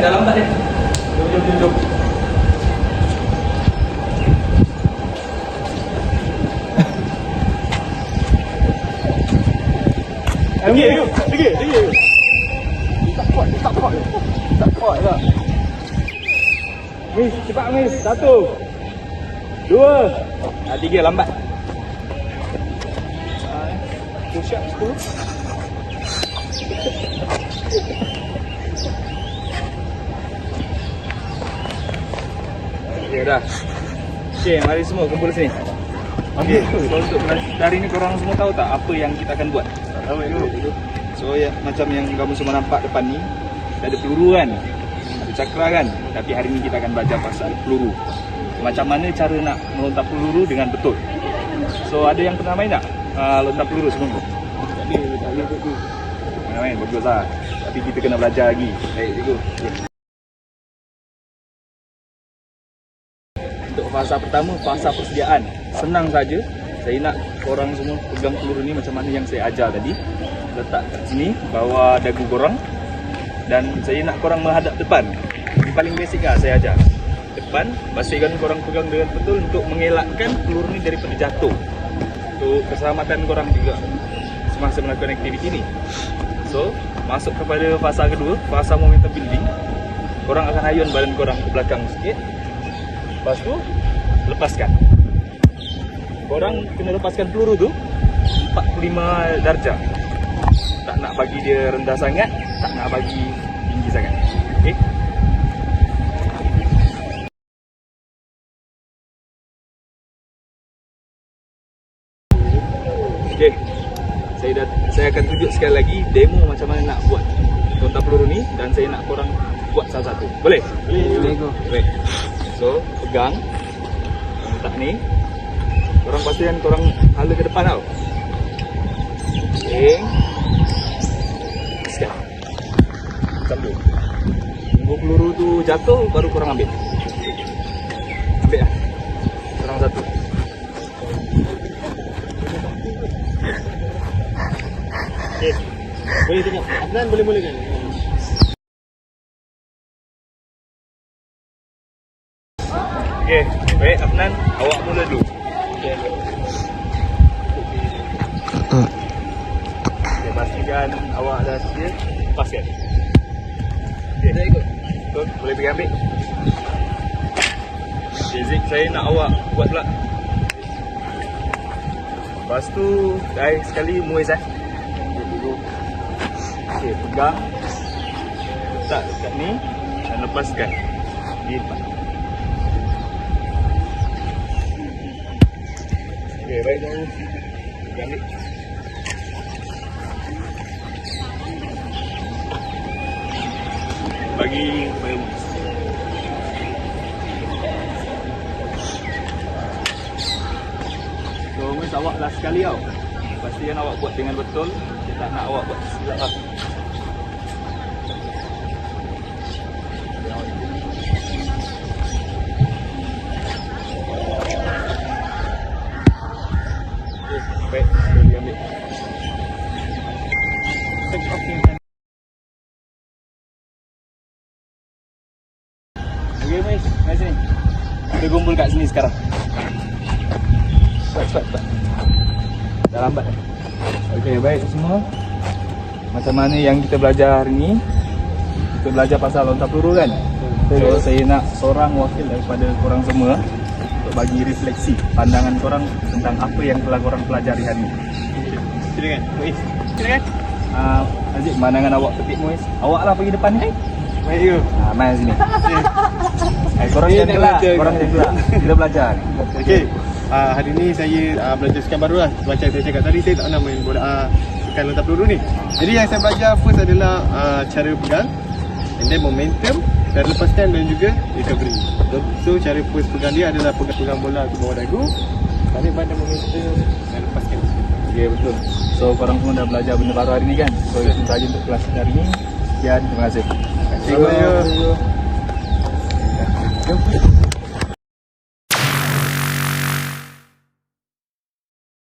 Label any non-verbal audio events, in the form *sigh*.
dalam tak dia. Jom, jom, jom, jom. Tinggi, tinggi, tinggi. Tak kuat, tak kuat. Tak kuat tak. Miss, cepat miss. Satu. Dua. Ah, tiga, lambat. Push up, sepuluh. dah. Okey, mari semua kumpul sini. Okey, so untuk hari ni korang semua tahu tak apa yang kita akan buat? Tak tahu dulu. So ya, yeah, macam yang kamu semua nampak depan ni, ada peluru kan? Ada cakra kan? Tapi hari ni kita akan belajar pasal peluru. Macam mana cara nak melontar peluru dengan betul? So ada yang pernah main tak? Uh, lontar peluru sebelum tu? Tak ada, tak ada. Pernah main, bagus lah. Tapi kita kena belajar lagi. Baik, cikgu. Fasa pertama, fasa persediaan. Senang saja. Saya nak korang semua pegang peluru ni macam mana yang saya ajar tadi. Letak kat sini, bawah dagu korang Dan saya nak korang menghadap depan. Ini paling basic lah saya ajar. Depan, pastikan korang pegang dengan betul Untuk mengelakkan peluru ni daripada jatuh. Untuk keselamatan korang juga Semasa melakukan aktiviti ni. So, masuk kepada fasa kedua Fasa momentum building. Korang akan ayun badan korang ke belakang sikit Lepas tu, lepaskan Korang kena lepaskan peluru tu 45 darjah Tak nak bagi dia rendah sangat Tak nak bagi tinggi sangat Okay Okay saya dah saya akan tunjuk sekali lagi demo macam mana nak buat lontar peluru ni dan saya nak korang buat salah satu. Boleh? Boleh, go. Boleh. So, pegang. Letak ni. Korang pastikan korang hala ke depan tau. Okay. Sekian. Sambung. Tunggu peluru tu jatuh baru korang ambil. Ambil lah. Korang satu. Okay. Boleh tengok. Adnan boleh boleh Okay. Baik, Afnan. Awak mula dulu. Okay. Okay, pastikan awak dah sedia. Lepaskan. Okay. Saya ikut. Betul, boleh pergi ambil. Okay, Zik, saya nak awak buat pula. Lepas tu, dah sekali muis eh. Okay, pegang. Letak dekat ni dan lepaskan. Di Okay, baik ambil. Bagi muis. So, Miss awak last sekali tau Pastikan awak buat dengan betul Saya tak nak awak buat silap lah hand. Okay, Miss, mari sini Kita kumpul kat sini sekarang Cepat, cepat, cepat Dah lambat dah Okey, baik semua. Macam mana yang kita belajar hari ni? Kita belajar pasal lontar peluru kan? So, saya nak seorang wakil daripada korang semua Untuk bagi refleksi pandangan korang Tentang apa yang telah korang pelajari hari ni Silakan. Muiz. Silakan uh, Aziz, pandangan awak petik Muiz Awak lah pergi depan ni Baik you. Ah, main sini. *laughs* eh, korang jangan nak gelak, belajar. korang jangan gelak. *laughs* Kita belajar. Okey. Uh, hari ni saya uh, belajar sekian baru lah Macam saya cakap tadi Saya tak pernah main bola uh, Bukan lontar peluru ni Jadi yang saya belajar First adalah uh, Cara pegang And then momentum Cara lepaskan Dan juga recovery So, so cara first pegang dia adalah Pegang-pegang bola ke bawah dagu Tarik pada momentum Dan lepaskan Okay, betul. So, korang semua dah belajar benda baru hari ni kan? So, itu sahaja untuk kelas hari ni. Sekian, terima kasih. Terima kasih. Jom.